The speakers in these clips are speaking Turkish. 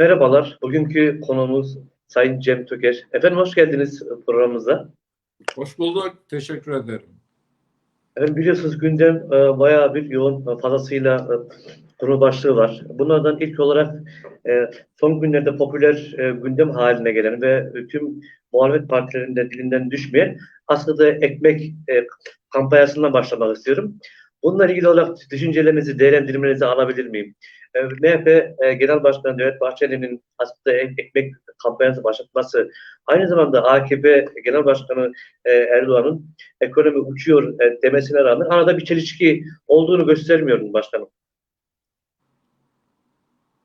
Merhabalar. Bugünkü konuğumuz Sayın Cem Töker. Efendim hoş geldiniz programımıza. Hoş bulduk. Teşekkür ederim. Efendim biliyorsunuz gündem e, bayağı bir yoğun e, fazlasıyla e, konu başlığı var. Bunlardan ilk olarak e, son günlerde popüler e, gündem haline gelen ve tüm muhalefet partilerinde dilinden düşmeyen aslında ekmek e, kampanyasından başlamak istiyorum. Bununla ilgili olarak düşüncelerinizi, değerlendirmenizi alabilir miyim? E, MHP e, Genel Başkanı Devlet Bahçeli'nin aslında ek- ekmek kampanyası başlatması, aynı zamanda AKP Genel Başkanı e, Erdoğan'ın ekonomi uçuyor e, demesine rağmen arada bir çelişki olduğunu göstermiyor mu başkanım?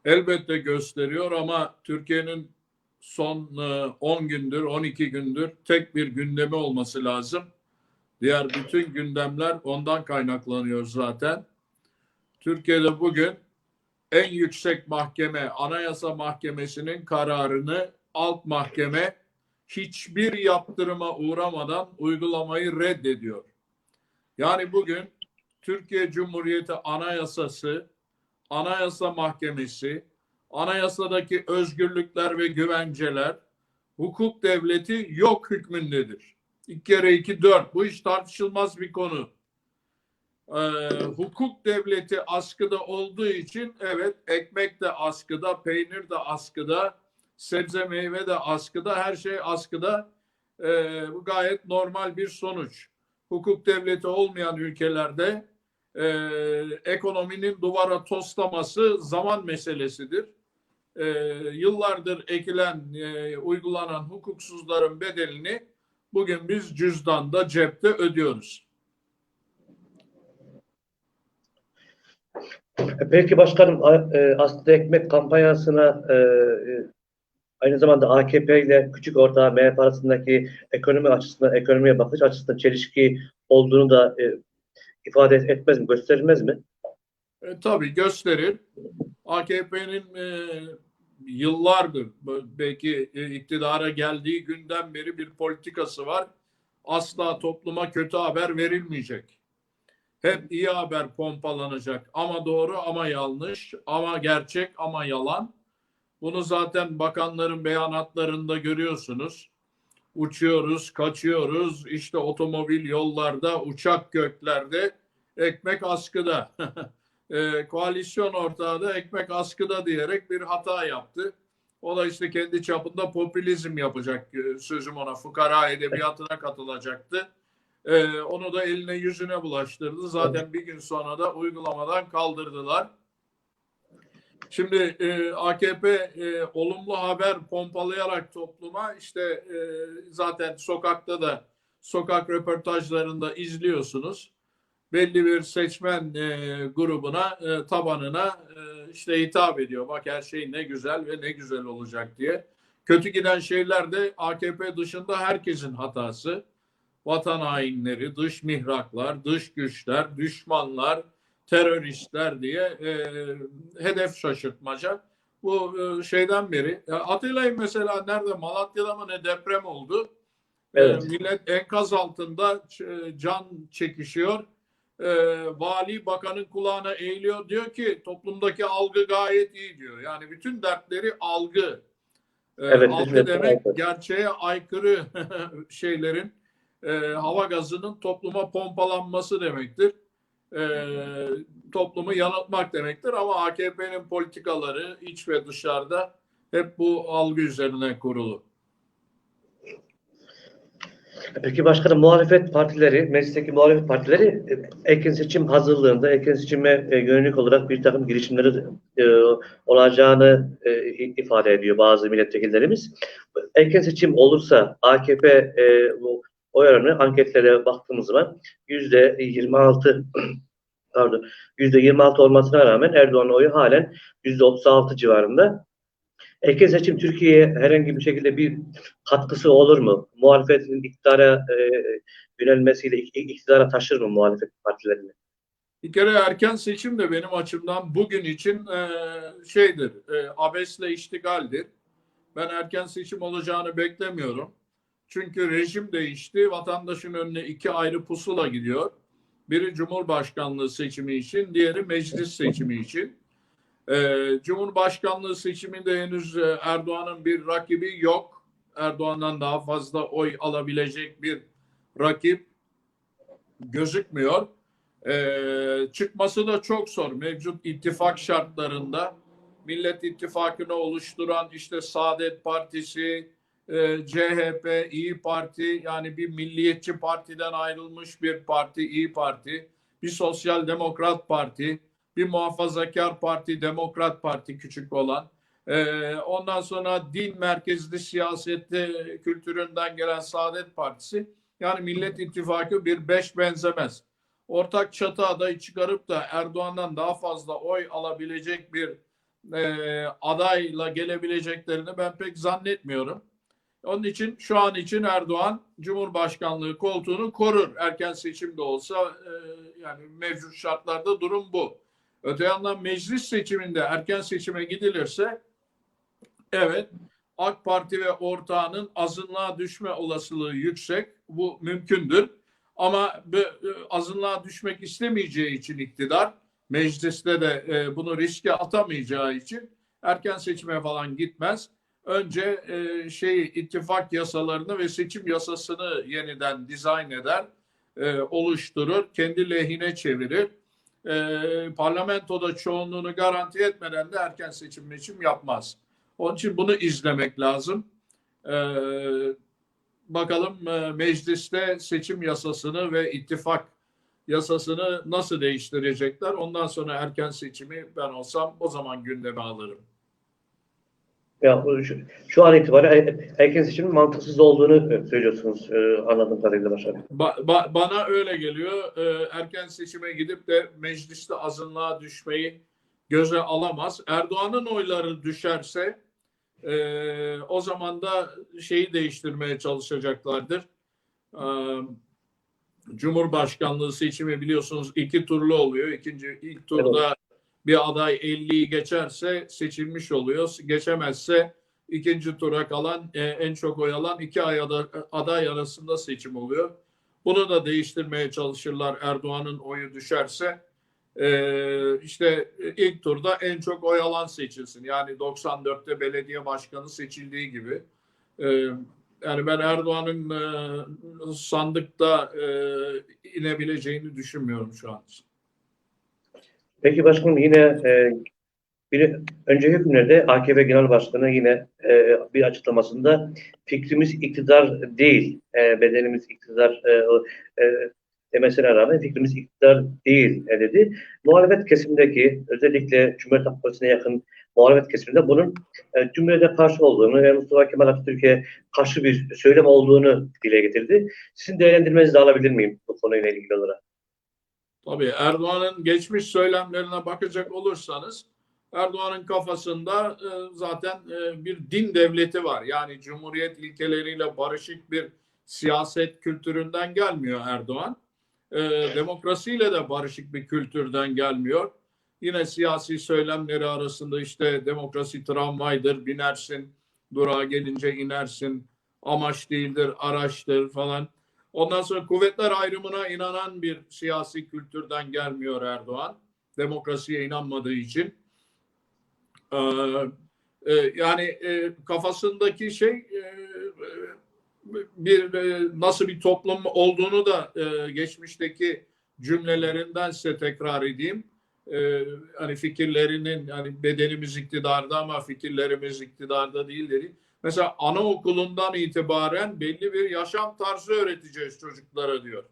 Elbette gösteriyor ama Türkiye'nin son e, 10 gündür, 12 gündür tek bir gündemi olması lazım. Diğer bütün gündemler ondan kaynaklanıyor zaten. Türkiye'de bugün en yüksek mahkeme, Anayasa Mahkemesi'nin kararını alt mahkeme hiçbir yaptırıma uğramadan uygulamayı reddediyor. Yani bugün Türkiye Cumhuriyeti Anayasası, Anayasa Mahkemesi, anayasadaki özgürlükler ve güvenceler, hukuk devleti yok hükmündedir. İki kere iki dört. Bu iş tartışılmaz bir konu. Ee, hukuk devleti askıda olduğu için evet ekmek de askıda, peynir de askıda, sebze meyve de askıda, her şey askıda. Ee, bu gayet normal bir sonuç. Hukuk devleti olmayan ülkelerde e, ekonominin duvara toslaması zaman meselesidir. E, yıllardır ekilen, e, uygulanan hukuksuzların bedelini bugün biz cüzdanda, cepte ödüyoruz. E, Peki başkanım e, aslında ekmek kampanyasına e, aynı zamanda AKP ile küçük ortağı MHP arasındaki ekonomi açısından, ekonomiye bakış açısından çelişki olduğunu da ifade etmez mi, gösterilmez mi? E, tabii gösterir. AKP'nin e, yıllardır belki e, iktidara geldiği günden beri bir politikası var. Asla topluma kötü haber verilmeyecek. Hep iyi haber pompalanacak. Ama doğru ama yanlış, ama gerçek ama yalan. Bunu zaten bakanların beyanatlarında görüyorsunuz. Uçuyoruz, kaçıyoruz. İşte otomobil yollarda, uçak göklerde, ekmek askıda. e, koalisyon ortağı da ekmek askıda diyerek bir hata yaptı. O da işte kendi çapında popülizm yapacak e, sözüm ona. Fukara edebiyatına katılacaktı. E, onu da eline yüzüne bulaştırdı. Zaten bir gün sonra da uygulamadan kaldırdılar. Şimdi e, AKP e, olumlu haber pompalayarak topluma işte e, zaten sokakta da sokak röportajlarında izliyorsunuz belli bir seçmen e, grubuna, e, tabanına e, işte hitap ediyor. Bak her şey ne güzel ve ne güzel olacak diye. Kötü giden şeyler de AKP dışında herkesin hatası. Vatan hainleri, dış mihraklar, dış güçler, düşmanlar, teröristler diye e, hedef şaşırtmaca. Bu e, şeyden beri. Ya hatırlayın mesela nerede Malatya'da mı ne deprem oldu. Evet. E, millet enkaz altında ç- can çekişiyor e, vali bakanın kulağına eğiliyor diyor ki toplumdaki algı gayet iyi diyor. Yani bütün dertleri algı. E, Evet, algı evet, demek evet. gerçeğe aykırı şeylerin e, hava gazının topluma pompalanması demektir. E, toplumu yanıltmak demektir ama AKP'nin politikaları iç ve dışarıda hep bu algı üzerine kurulu. Peki başkanım muhalefet partileri, meclisteki muhalefet partileri e, erken seçim hazırlığında, erken seçime e, yönelik olarak bir takım girişimleri e, olacağını e, ifade ediyor bazı milletvekillerimiz. Erken seçim olursa AKP e, oy oranı anketlere baktığımız zaman yüzde 26 pardon yüzde 26 olmasına rağmen Erdoğan'ın oyu halen yüzde 36 civarında. Erken seçim Türkiye'ye herhangi bir şekilde bir katkısı olur mu? Muhalefetin iktidara e, yönelmesiyle ik- iktidara taşır mı muhalefet partilerini? Bir kere erken seçim de benim açımdan bugün için e, şeydir, e, abesle iştigaldir. Ben erken seçim olacağını beklemiyorum. Çünkü rejim değişti, vatandaşın önüne iki ayrı pusula gidiyor. Biri Cumhurbaşkanlığı seçimi için, diğeri meclis seçimi için. Ee, Cumhurbaşkanlığı seçiminde henüz e, Erdoğan'ın bir rakibi yok. Erdoğan'dan daha fazla oy alabilecek bir rakip gözükmüyor. Ee, çıkması da çok zor. Mevcut ittifak şartlarında Millet İttifakı'nı oluşturan işte Saadet Partisi, e, CHP, İyi Parti yani bir milliyetçi partiden ayrılmış bir parti İyi Parti, bir sosyal demokrat parti, bir muhafazakar parti Demokrat Parti küçük olan, e, ondan sonra din merkezli siyasette kültüründen gelen Saadet Partisi yani Millet İttifakı bir beş benzemez. Ortak çatı adayı çıkarıp da Erdoğan'dan daha fazla oy alabilecek bir e, adayla gelebileceklerini ben pek zannetmiyorum. Onun için şu an için Erdoğan Cumhurbaşkanlığı koltuğunu korur. Erken seçim de olsa e, yani mevcut şartlarda durum bu. Öte yandan meclis seçiminde erken seçime gidilirse evet AK Parti ve ortağının azınlığa düşme olasılığı yüksek. Bu mümkündür. Ama e, azınlığa düşmek istemeyeceği için iktidar mecliste de e, bunu riske atamayacağı için erken seçime falan gitmez. Önce e, şey ittifak yasalarını ve seçim yasasını yeniden dizayn eder, e, oluşturur, kendi lehine çevirir. E, parlamentoda çoğunluğunu garanti etmeden de erken seçim seçim yapmaz. Onun için bunu izlemek lazım. E, bakalım e, mecliste seçim yasasını ve ittifak yasasını nasıl değiştirecekler? Ondan sonra erken seçimi ben olsam o zaman gündeme alırım. Ya şu, şu an itibariyle erken seçimin mantıksız olduğunu söylüyorsunuz e, anladığım kadarıyla başkanım. Ba- ba- bana öyle geliyor. Ee, erken seçime gidip de mecliste azınlığa düşmeyi göze alamaz. Erdoğan'ın oyları düşerse e, o zaman da şeyi değiştirmeye çalışacaklardır. Ee, Cumhurbaşkanlığı seçimi biliyorsunuz iki turlu oluyor. İkinci ilk turda bir aday 50'yi geçerse seçilmiş oluyor. Geçemezse ikinci tura kalan e, en çok oy alan iki ay ada- aday arasında seçim oluyor. Bunu da değiştirmeye çalışırlar Erdoğan'ın oyu düşerse. E, işte ilk turda en çok oy alan seçilsin. Yani 94'te belediye başkanı seçildiği gibi. E, yani ben Erdoğan'ın e, sandıkta e, inebileceğini düşünmüyorum şu an. Peki başkanım yine e, bir önceki günlerde AKP Genel Başkanı yine e, bir açıklamasında fikrimiz iktidar değil, e, bedenimiz iktidar e, e, demesine rağmen fikrimiz iktidar değil e, dedi. Muhalefet kesimindeki özellikle Cumhuriyet Halk Partisi'ne yakın muhalefet kesiminde bunun e, Cumhuriyet'e karşı olduğunu ve Mustafa Kemal Atatürk'e karşı bir söylem olduğunu dile getirdi. Sizin değerlendirmenizi de alabilir miyim bu konuyla ilgili olarak? Tabii Erdoğan'ın geçmiş söylemlerine bakacak olursanız Erdoğan'ın kafasında e, zaten e, bir din devleti var. Yani cumhuriyet ilkeleriyle barışık bir siyaset kültüründen gelmiyor Erdoğan. E, demokrasiyle de barışık bir kültürden gelmiyor. Yine siyasi söylemleri arasında işte demokrasi tramvaydır, binersin, durağa gelince inersin, amaç değildir, araçtır falan. Ondan sonra kuvvetler ayrımına inanan bir siyasi kültürden gelmiyor Erdoğan. Demokrasiye inanmadığı için. Ee, e, yani e, kafasındaki şey e, bir e, nasıl bir toplum olduğunu da e, geçmişteki cümlelerinden size tekrar edeyim. E, hani fikirlerinin hani bedenimiz iktidarda ama fikirlerimiz iktidarda değil dedi. Mesela anaokulundan itibaren belli bir yaşam tarzı öğreteceğiz çocuklara diyor.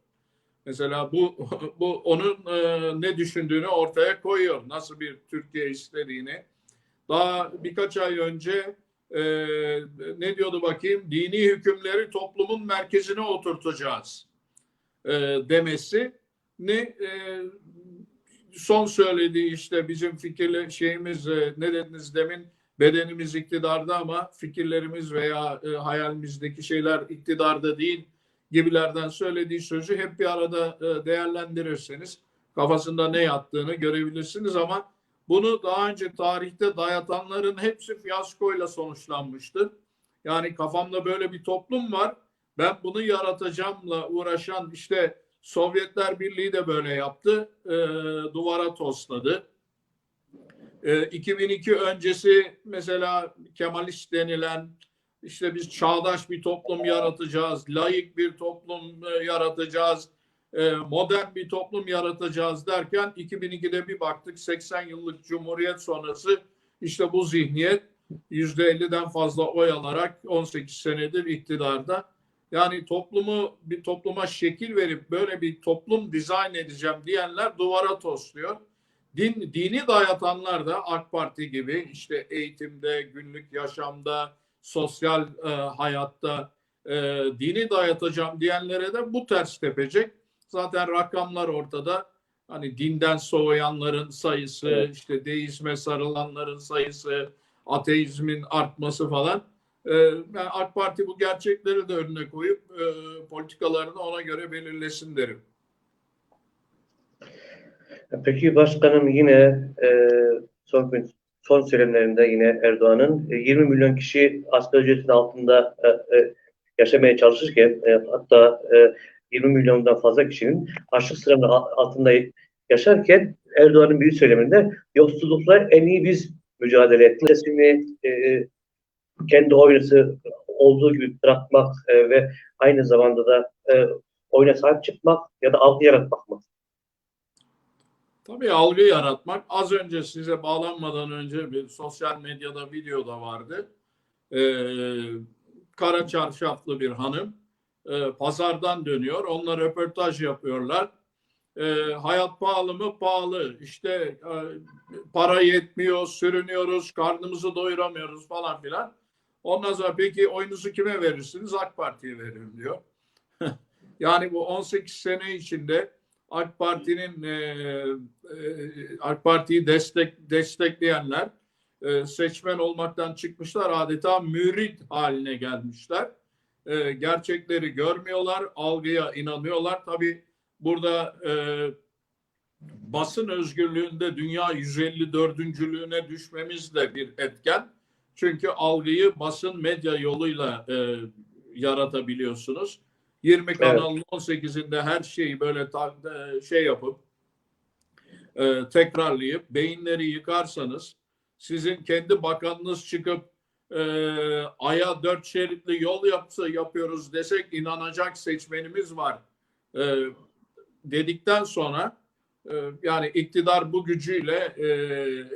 Mesela bu bu onun e, ne düşündüğünü ortaya koyuyor. Nasıl bir Türkiye istediğini. Daha birkaç ay önce e, ne diyordu bakayım? Dini hükümleri toplumun merkezine oturtacağız e, demesi ne e, son söylediği işte bizim fikirle şeyimiz e, ne dediniz demin bedenimiz iktidarda ama fikirlerimiz veya e, hayalimizdeki şeyler iktidarda değil gibilerden söylediği sözü hep bir arada e, değerlendirirseniz kafasında ne yattığını görebilirsiniz ama bunu daha önce tarihte dayatanların hepsi fiyaskoyla sonuçlanmıştır. Yani kafamda böyle bir toplum var. Ben bunu yaratacağımla uğraşan işte Sovyetler Birliği de böyle yaptı. E, duvara tosladı. E, 2002 öncesi mesela Kemalist denilen işte biz çağdaş bir toplum yaratacağız, layık bir toplum e, yaratacağız, e, modern bir toplum yaratacağız derken 2002'de bir baktık 80 yıllık Cumhuriyet sonrası işte bu zihniyet %50'den fazla oy alarak 18 senedir iktidarda. Yani toplumu bir topluma şekil verip böyle bir toplum dizayn edeceğim diyenler duvara tosluyor. Din, dini dayatanlar da AK Parti gibi işte eğitimde, günlük yaşamda, sosyal e, hayatta e, dini dayatacağım diyenlere de bu ters tepecek. Zaten rakamlar ortada. Hani dinden soğuyanların sayısı, işte deizme sarılanların sayısı, ateizmin artması falan. Yani AK Parti bu gerçekleri de önüne koyup e, politikalarını ona göre belirlesin derim. Peki başkanım yine e, son gün son söylemlerinde yine Erdoğan'ın e, 20 milyon kişi asgari ücretin altında e, e, yaşamaya çalışırken e, hatta e, 20 milyondan fazla kişinin açlık sınırının altında yaşarken Erdoğan'ın bir söyleminde yoksullukla en iyi biz mücadele ettik. Resmini e, kendi oyuncusu olduğu gibi bırakmak e, ve aynı zamanda da e, oyuna sahip çıkmak ya da algı yaratmak mı? Tabii algı yaratmak. Az önce size bağlanmadan önce bir sosyal medyada video da vardı. Ee, kara çarşaflı bir hanım e, pazardan dönüyor. Onlar röportaj yapıyorlar. Ee, hayat pahalı mı? Pahalı. İşte e, para yetmiyor, sürünüyoruz, karnımızı doyuramıyoruz falan filan. Ondan sonra peki oyunuzu kime verirsiniz? AK Parti'ye veririm diyor. yani bu 18 sene içinde AK Parti'nin e, e, AK Parti'yi destek destekleyenler e, seçmen olmaktan çıkmışlar adeta mürit haline gelmişler. E, gerçekleri görmüyorlar, algıya inanıyorlar. Tabii burada e, basın özgürlüğünde dünya 154.lüğüne düşmemiz de bir etken. Çünkü algıyı basın medya yoluyla e, yaratabiliyorsunuz. 20 kanalın 18'inde her şeyi böyle ta- e, şey yapıp e, tekrarlayıp beyinleri yıkarsanız sizin kendi bakanınız çıkıp e, aya dört şeritli yol yapsa yapıyoruz desek inanacak seçmenimiz var e, dedikten sonra e, yani iktidar bu gücüyle e,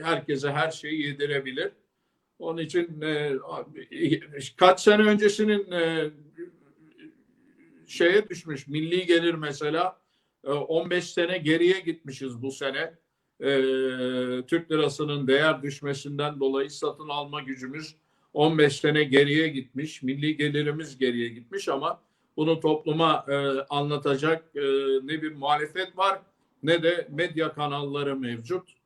herkese her şeyi yedirebilir. Onun için e, kaç sene öncesinin e, şeye düşmüş. Milli gelir mesela e, 15 sene geriye gitmişiz bu sene. E, Türk lirasının değer düşmesinden dolayı satın alma gücümüz 15 sene geriye gitmiş. Milli gelirimiz geriye gitmiş ama bunu topluma e, anlatacak e, ne bir muhalefet var ne de medya kanalları mevcut.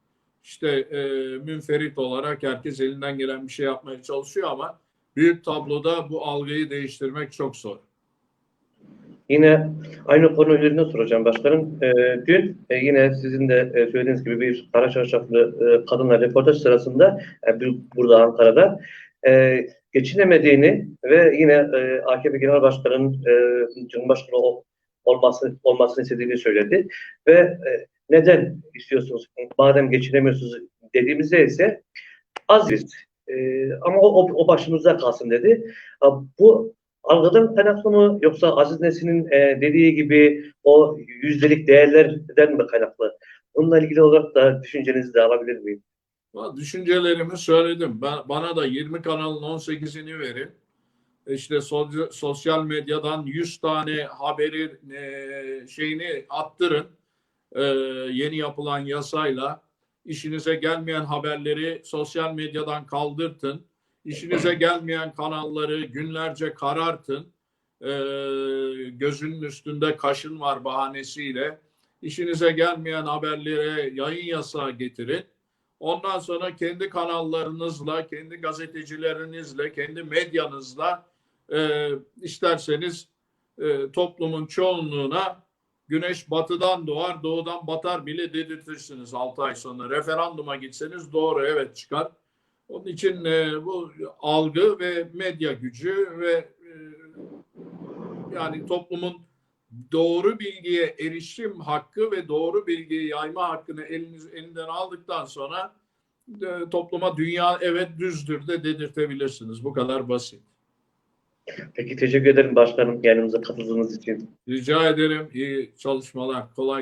İşte e, münferit olarak herkes elinden gelen bir şey yapmaya çalışıyor ama büyük tabloda bu algıyı değiştirmek çok zor. Yine aynı konu üzerinde soracağım başkanım. E, dün e, yine sizin de e, söylediğiniz gibi bir kara çarşaflı e, kadınla röportaj sırasında e, burada Ankara'da e, geçinemediğini ve yine e, AKP Genel Başkanı'nın e, Cumhurbaşkanı ol- olması, olmasını istediğini söyledi. Ve e, neden istiyorsunuz? Madem geçinemiyorsunuz dediğimizde ise aziz. E, ama o, o, başımızda kalsın dedi. Bu algıdan kaynaklı mı yoksa Aziz Nesin'in e, dediği gibi o yüzdelik değerlerden mi kaynaklı? Bununla ilgili olarak da düşüncenizi de alabilir miyim? Düşüncelerimi söyledim. Ben, bana da 20 kanalın 18'ini verin. İşte so- sosyal medyadan 100 tane haberi e, şeyini attırın. E, yeni yapılan yasayla işinize gelmeyen haberleri sosyal medyadan kaldırtın. İşinize gelmeyen kanalları günlerce karartın. E, gözünün üstünde kaşın var bahanesiyle. İşinize gelmeyen haberlere yayın yasağı getirin. Ondan sonra kendi kanallarınızla, kendi gazetecilerinizle, kendi medyanızla e, isterseniz e, toplumun çoğunluğuna güneş batıdan doğar, doğudan batar bile dedirtirsiniz 6 ay sonra. Referanduma gitseniz doğru evet çıkar. Onun için e, bu algı ve medya gücü ve e, yani toplumun doğru bilgiye erişim hakkı ve doğru bilgiyi yayma hakkını eliniz, elinden aldıktan sonra e, topluma dünya evet düzdür de dedirtebilirsiniz. Bu kadar basit. Peki teşekkür ederim başkanım yanımıza katıldığınız için. Rica ederim. İyi çalışmalar. Kolay